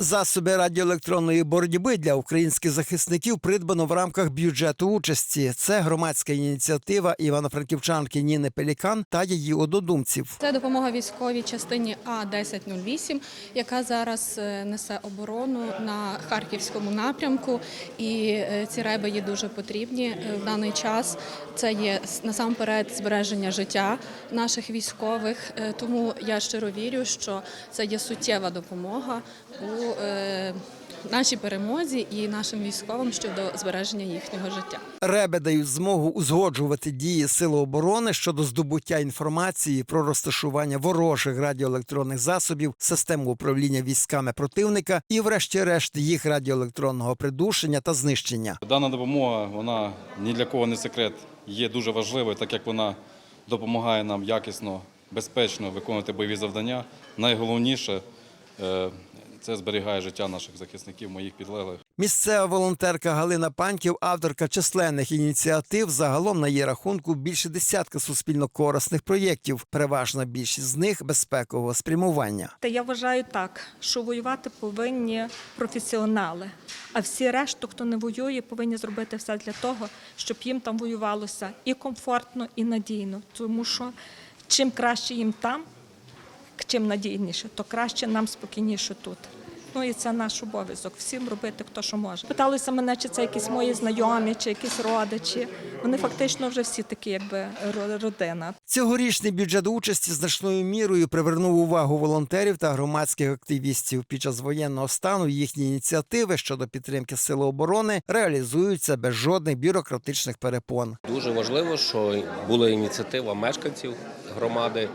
Засоби радіоелектронної боротьби для українських захисників придбано в рамках бюджету участі. Це громадська ініціатива івано-франківчанки Ніни Пелікан та її однодумців. Це допомога військовій частині А 1008 яка зараз е, несе оборону на харківському напрямку. І е, ці реби є дуже потрібні е, в даний час. Це є насамперед збереження життя наших військових. Тому я щиро вірю, що це є суттєва допомога у нашій перемозі і нашим військовим щодо збереження їхнього життя. Реби дають змогу узгоджувати дії Сили оборони щодо здобуття інформації про розташування ворожих радіоелектронних засобів, систему управління військами противника і, врешті-решт, їх радіоелектронного придушення та знищення. Дана допомога, вона ні для кого не секрет, є дуже важливою, так як вона допомагає нам якісно, безпечно виконувати бойові завдання. Найголовніше е, це зберігає життя наших захисників, моїх підлеглих. Місцева волонтерка Галина Паньків, авторка численних ініціатив, загалом на її рахунку більше десятка суспільно-корисних проєктів. Переважна більшість з них безпекового спрямування. Та я вважаю так, що воювати повинні професіонали. А всі решту, хто не воює, повинні зробити все для того, щоб їм там воювалося і комфортно, і надійно. Тому що чим краще їм там, чим надійніше, то краще нам спокійніше тут. Ну і це наш обов'язок всім робити, хто що може. Питалися мене, чи це якісь мої знайомі, чи якісь родичі. Вони фактично вже всі такі, якби ро- родина. Цьогорічний бюджет участі значною мірою привернув увагу волонтерів та громадських активістів. Під час воєнного стану їхні ініціативи щодо підтримки сили оборони реалізуються без жодних бюрократичних перепон. Дуже важливо, що була ініціатива мешканців громади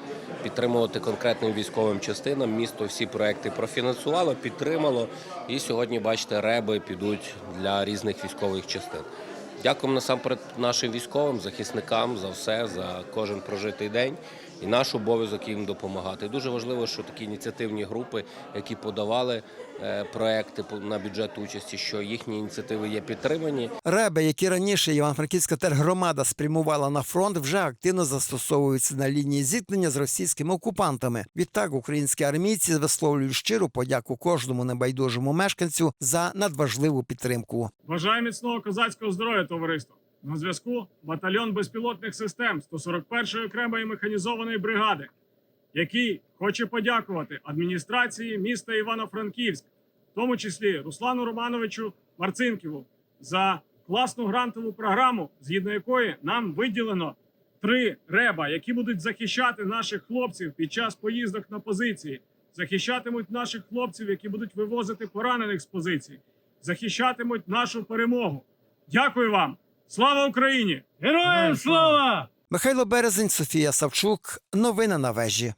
підтримувати конкретним військовим частинам. Місто всі проекти профінансувало, підтримало. І сьогодні, бачите, реби підуть для різних військових частин. Дякуємо насамперед нашим військовим, захисникам за все, за кожен прожитий день. І наш обов'язок їм допомагати. Дуже важливо, що такі ініціативні групи, які подавали е, проекти по- на бюджет участі, що їхні ініціативи є підтримані. Реби, які раніше Івано-Франківська тергромада спрямувала на фронт, вже активно застосовуються на лінії зіткнення з російськими окупантами. Відтак українські армійці висловлюють щиру подяку кожному небайдужому мешканцю за надважливу підтримку. Бажаю міцного козацького здоров'я, товариство. На зв'язку батальйон безпілотних систем 141-ї окремої механізованої бригади, який хоче подякувати адміністрації міста Івано-Франківськ, в тому числі Руслану Романовичу Марцинківу, за класну грантову програму, згідно якої нам виділено три реба, які будуть захищати наших хлопців під час поїздок на позиції, захищатимуть наших хлопців, які будуть вивозити поранених з позицій, захищатимуть нашу перемогу. Дякую вам! Слава Україні! Героям слава! Михайло Березень, Софія Савчук. Новини на вежі.